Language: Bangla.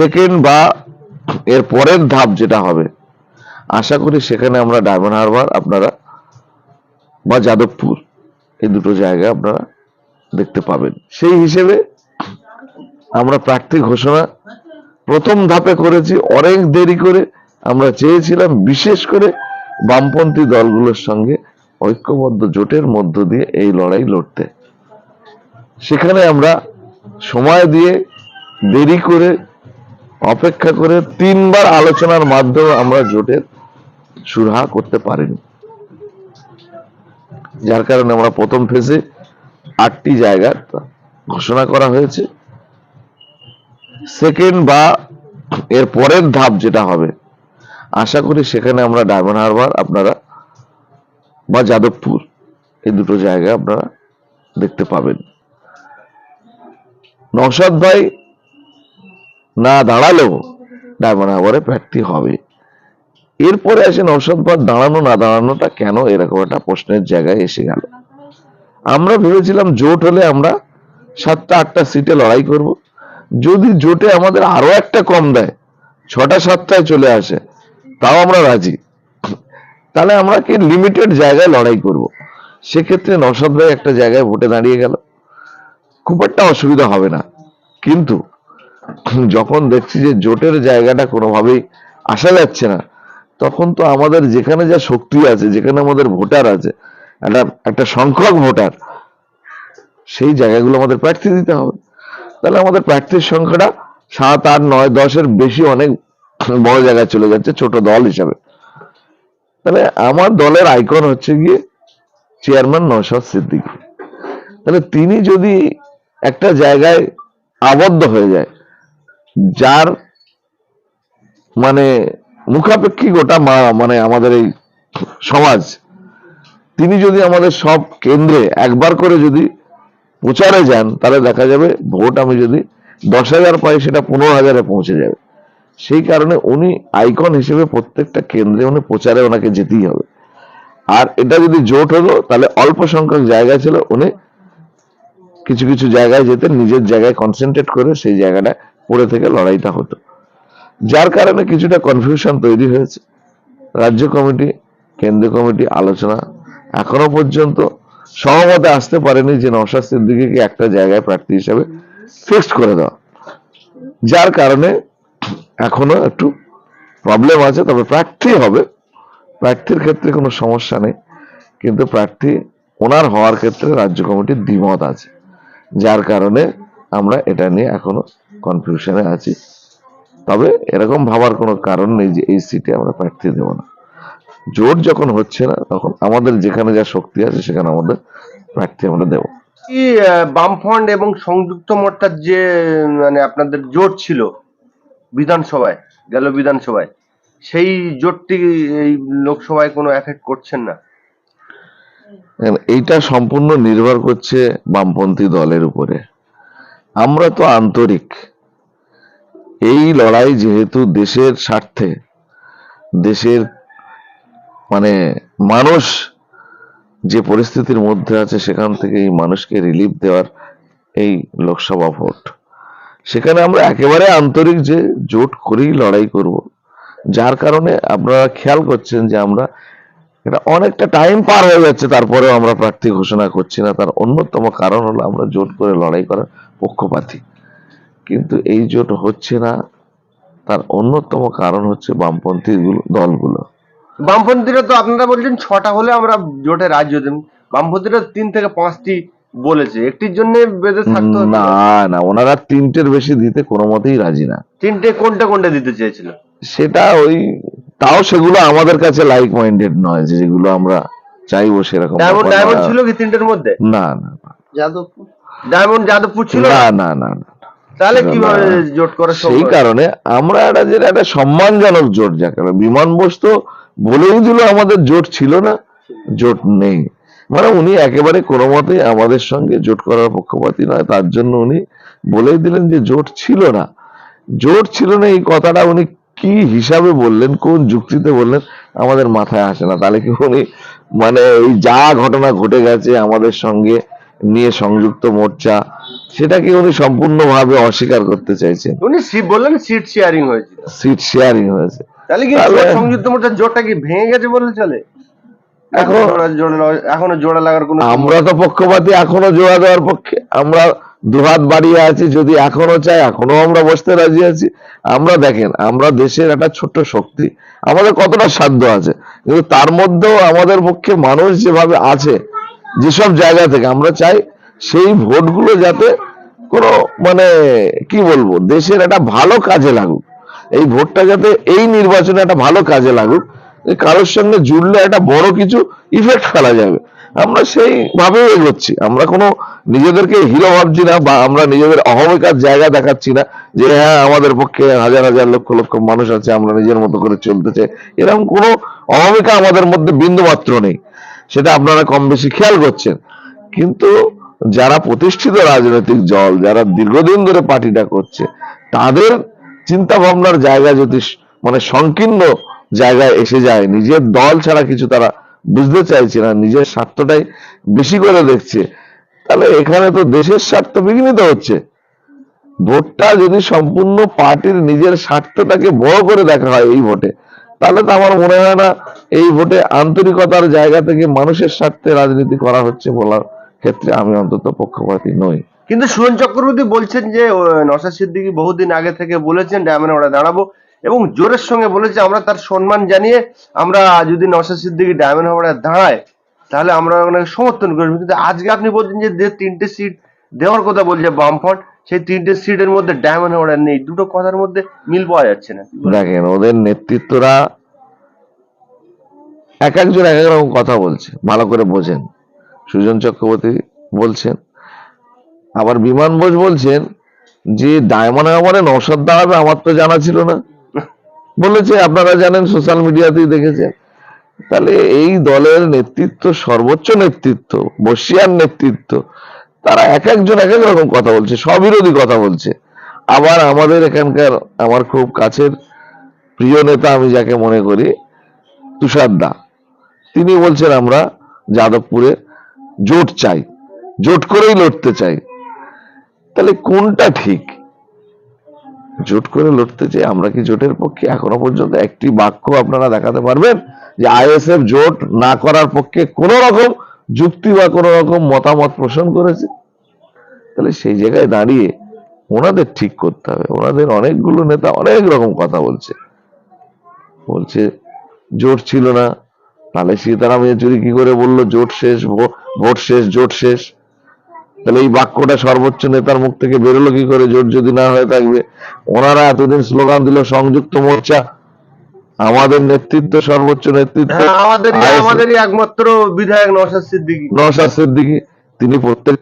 সেকেন্ড বা এর পরের ধাপ যেটা হবে, আশা করি সেখানে আমরা ডায়মন্ড হারবার আপনারা বা যাদবপুর এই দুটো জায়গায় আপনারা দেখতে পাবেন। সেই হিসেবে আমরা প্রার্থী ঘোষণা প্রথম ধাপে করেছি, অনেক দেরি করে আমরা চেয়েছিলাম বিশেষ করে বামপন্থী দলগুলোর সঙ্গে ঐক্যবদ্ধ জোটের মধ্য দিয়ে এই লড়াই লড়তে। সেখানে আমরা সময় দিয়ে দেরি করে অপেক্ষা করে তিনবার আলোচনার মাধ্যমে আমরা জোটের সুরাহা করতে পারিনি। যার কারণে আমরা প্রথম ফেজে আটটি জায়গা ঘোষণা করা হয়েছে। সেকেন্ড বা এর পরের ধাপ যেটা হবে, আশা করি সেখানে আমরা ডায়মন্ড হারবার আপনারা বা যাদবপুর এই দুটো জায়গায় আপনারা দেখতে পাবেন। নওশাদ ভাই না দাঁড়ালেও ডায়মন্ড প্রার্থী হবে। এরপরে আসে নওশাদ ভাই দাঁড়ানো না দাঁড়ানোটা কেন? এরকম একটা প্রশ্নের জায়গায় এসে গেল। আমরা ভেবেছিলাম জোট হলে আমরা সাতটা, আটটা সিটে লড়াই করব। যদি জোটে আমাদের আরও একটা কম দেয়, ছটা, সাতটায় চলে আসে, তাও আমরা রাজি। তাহলে আমরা কি লিমিটেড জায়গায় লড়াই করব? সেক্ষেত্রে নসাদ ভাই একটা জায়গায় ভোটে দাঁড়িয়ে গেল। খুব একটা অসুবিধা হবে না। কিন্তু যখন দেখছি যে জোটের জায়গাটা কোনোভাবেই আসা যাচ্ছে না, তখন তো আমাদের যেখানে যা শক্তি আছে, যেখানে আমাদের ভোটার আছে, একটা একটা সংখ্যক ভোটার, সেই জায়গাগুলো আমাদের প্রার্থী দিতে হবে। তাহলে আমাদের প্রার্থীর সংখ্যাটা সাত, আট, নয়, দশের বেশি অনেক বড় জায়গায় চলে যাচ্ছে, ছোট দল হিসাবে। তাহলে আমার দলের আইকন হচ্ছে গিয়ে চেয়ারম্যান নৌশাদ সিদ্দিকী। তাহলে তিনি যদি একটা জায়গায় আবদ্ধ হয়ে যায় যার মানে মুখাপেক্ষী গোটা মা- মানে আমাদের এই সমাজ, তিনি যদি আমাদের সব কেন্দ্রে একবার করে যদি প্রচারে যান, তাহলে দেখা যাবে ভোট আমি যদি দশ হাজার পাই, সেটা পনেরো হাজারে পৌঁছে যাবে। সেই কারণে উনি আইকন হিসেবে প্রত্যেকটা কেন্দ্রে উনি প্রচারে ওনাকে যেতেই হবে। আর এটা যদি জোট হলো, তাহলে অল্প সংখ্যক জায়গা ছিল, উনি কিছু কিছু জায়গায় যেতে নিজের জায়গায় কনসেন্ট্রেট করে সেই জায়গাটা পড়ে থেকে লড়াইটা হতো। যার কারণে কিছুটা কনফিউশন তৈরি হয়েছে। রাজ্য কমিটি, কেন্দ্রীয় কমিটি আলোচনা এখনও পর্যন্ত সহমতে আসতে পারেনি যে নওশাদ সিদ্দিকীকে একটা জায়গায় প্রার্থী হিসাবে ফিক্সড করে দেওয়া। যার কারণে এখনও একটু প্রবলেম আছে, তবে প্রার্থী হবে। প্রার্থীর ক্ষেত্রে কোনো সমস্যা নেই, কিন্তু প্রার্থী ওনার হওয়ার ক্ষেত্রে রাজ্য কমিটির দ্বিমত আছে। যার কারণে আমরা এটা নিয়ে এখনও কনফিউশনে আছি। তবে এরকম ভাবার কোনো কারণ নেই যে এই সিটে আমরা প্রার্থী দেব না। জোট যখন হচ্ছে না তখন আমাদের যেখানে যা শক্তি আছে সেখানে আমাদের প্রার্থী আমরা দেবো। কি বামফ্রন্ট এবং সংযুক্ত মোর্চার যে মানে আপনাদের জোট ছিল বিধানসভায় গেল বিধানসভায় সেই জোটটি এই লোকসভায় কোনো এফেক্ট করছেন না? এইটা সম্পূর্ণ নির্ভর করছে বামপন্থী দলের উপরে। আমরা তো আন্তরিক। এই লড়াই যেহেতু দেশের স্বার্থে, দেশের মানে মানুষ যে পরিস্থিতির মধ্যে আছে সেখান থেকে এই মানুষকে রিলিফ দেওয়ার এই লোকসভা ভোট। সেখানে আমরা একেবারে আন্তরিক যে জোট করেই লড়াই করব, যার কারণে আপনারা খেয়াল করছেন যে আমরা এটা অনেকটা টাইম পার হয়ে যাচ্ছে, তারপরেও আমরা প্রার্থী ঘোষণা করছি না। তার অন্যতম কারণ হলো আমরা জোট করে লড়াই করার পক্ষপাতী। কিন্তু এই জোট হচ্ছে না। তার অন্যতম কারণ হচ্ছে বামপন্থী দলগুলো। বামপন্থীরা তো আপনারা বলছেন ছটা হলে আমরা জোটে রাজ্য দেব। বামপন্থীরা তিন থেকে পাঁচটি বলেছে। একটির জন্য বেঁধে থাকতে। না না ওনারা তিনটের বেশি দিতে কোনো মতেই রাজি না। তিনটে কোনটা কোনটা দিতে চেয়েছিল? সেটা ওই তাও সেগুলো আমাদের কাছে লাইক মাইন্ডেড নয় যে যেগুলো আমরা চাইব সেরকম ডায়মন্ড ডায়মন্ড ছিল কি তিনটের মধ্যে? না না না। যাদবপুর। ডায়মন্ড যাদবপুর ছিল? না না না। তাহলে কীভাবে জোট করা সেই কারণে আমরা একটা যেটা একটা সম্মানজনক জোট যাকে। বিমান বোস তো বলেই দিল আমাদের জোট ছিল না জোট নেই। মানে উনি একেবারে কোনো মতেই আমাদের সঙ্গে জোট করার পক্ষপাতী নয় তার জন্য উনি বলেই দিলেন যে জোট ছিল না। জোট ছিল না এই কথাটা উনি কি হিসাবে বললেন কোন যুক্তিতে বললেন আমাদের মাথায় আসে না। তাহলে কি উনি মানে এই যা ঘটনা ঘটে গেছে আমাদের সঙ্গে নিয়ে সংযুক্ত মোর্চা সেটাকে উনি সম্পূর্ণভাবে অস্বীকার করতে চাইছেন। উনি বললেন সিট শেয়ারিং হয়েছিল সিট শেয়ারিং হয়েছে। তাহলে কি সংযুক্ত মোর্চার জোটটা কি ভেঙে গেছে বলে চলে? এখন- এখনও জোড়া লাগার কোনো আমরা তো পক্ষপাতী এখনও জোড়া দেওয়ার পক্ষে আমরা দুহাত বাড়িয়ে আছি যদি এখনও চাই এখনও আমরা বসতে রাজি আছি। আমরা দেখেন আমরা দেশের একটা ছোট্ট শক্তি আমাদের কতটা সাধ্য আছে কিন্তু তার মধ্যেও আমাদের পক্ষে মানুষ যেভাবে আছে যেসব জায়গা থেকে আমরা চাই, সেই ভোটগুলো যাতে কোনো মানে কি বলব, দেশের একটা ভালো কাজে লাগুক। এই ভোটটা যাতে এই নির্বাচনে একটা ভালো কাজে লাগুক কারোর সঙ্গে জুড়লে একটা বড় কিছু ইফেক্ট ফেলা যাবে। আমরা সেই ভাবেই এগোচ্ছি। আমরা কোনো নিজেদেরকে হিরো ভাবছি না বা আমরা নিজেদের অহমিকার জায়গা দেখাচ্ছি না যে হ্যাঁ আমাদের পক্ষে হাজার হাজার লক্ষ লক্ষ মানুষ আছে, আমরা নিজের মতো করে চলতে চাই। এরকম কোনো অহমিকা আমাদের মধ্যে বিন্দু মাত্র নেই। সেটা আপনারা কম বেশি খেয়াল করছেন। কিন্তু যারা প্রতিষ্ঠিত রাজনৈতিক দল, যারা দীর্ঘদিন ধরে পার্টিটা করছে, তাদের চিন্তা ভাবনার জায়গা যদি মানে সংকীর্ণ জায়গায় এসে যায়, নিজের দল ছাড়া কিছু তারা বুঝতে চাইছে না, নিজের স্বার্থটাই বেশি করে দেখছে, তাহলে এখানে তো দেশের স্বার্থ বিঘ্নিত হচ্ছে। ভোটটা যদি সম্পূর্ণ পার্টির নিজের স্বার্থটাকে বড় করে দেখা হয় এই ভোটে তাহলে তো আমার মনে হয় না এই ভোটে আন্তরিকতার জায়গা থেকে মানুষের স্বার্থে রাজনীতি করা হচ্ছে বলার ক্ষেত্রে আমি অন্তত পক্ষপাতী নই। কিন্তু সুরেন চক্রবর্তী বলছেন যে নওশাদ সিদ্দিকী বহুদিন আগে থেকে বলেছেন ডায়মন্ড ওরা দাঁড়াবো। এবং জোরের সঙ্গে বলেছে, আমরা তার সম্মান জানিয়ে আমরা যদি নওশাদ সিদ্দিকী ডায়মন্ড হাওড়ায় দাঁড়ায়, তাহলে আমরা ওনাকে সমর্থন করব। কিন্তু আজকে আপনি বলছেন যে তিনটে সিট দেওয়ার কথা বলছে বামফ্রন্ট, সেই তিনটে সিটের মধ্যে ডায়মন্ড হাওড়া নেই। দুটো কথার মধ্যে মিল পাওয়া যাচ্ছে না। দেখেন, ওদের নেতৃত্বরা এক একজন এক এক রকম কথা বলছে। ভালো করে বোঝেন। সুজন চক্রবর্তী বলছেন। আবার বিমান বোস বলছেন যে ডায়মন্ড হারবারে নৌসাদ দাঁড়াবে আমার তো জানা ছিল না। বলেছে, আপনারা জানেন সোশ্যাল মিডিয়াতেই দেখেছেন। তাহলে এই দলের নেতৃত্ব সর্বোচ্চ নেতৃত্ব, বসিয়ার নেতৃত্ব তারা এক একজন এক এক রকম কথা বলছে স্ববিরোধী কথা বলছে। আবার আমাদের এখানকার আমার খুব কাছের প্রিয় নেতা আমি যাকে মনে করি, তুষার দা। তিনি বলছেন, আমরা যাদবপুরে জোট চাই, জোট করেই লড়তে চাই। তাহলে কোনটা ঠিক? জোট করে লড়তে চাই? আমরা কি জোটের পক্ষে? এখনও পর্যন্ত একটি বাক্য আপনারা দেখাতে পারবেন যে আইএসএফ জোট না করার পক্ষে কোন রকম যুক্তি বা কোন রকম মতামত পোষণ করেছে, তাহলে সেই জায়গায় দাঁড়িয়ে ওনাদের ঠিক করতে হবে। ওনাদের অনেকগুলো নেতা অনেক রকম কথা বলছে। বলছে, জোট ছিল না। তাহলে সীতারাম ইয়েচুরি কি করে বলল? জোট শেষ ভোট শেষ, জোট শেষ। তাহলে এই বাক্যটা সর্বোচ্চ নেতার মুখ থেকে বেরোলো কি করে? জোট যদি না হয়ে থাকবে, ওনারা এতদিন স্লোগান দিল, সংযুক্ত মোর্চা আমাদের নেতৃত্ব সর্বোচ্চ নেতৃত্ব আমাদের আমাদেরই আমাদেরই একমাত্র বিধায়ক নওশাদ সিদ্দিকী। নওশাদ সিদ্দিকী তিনি প্রত্যেক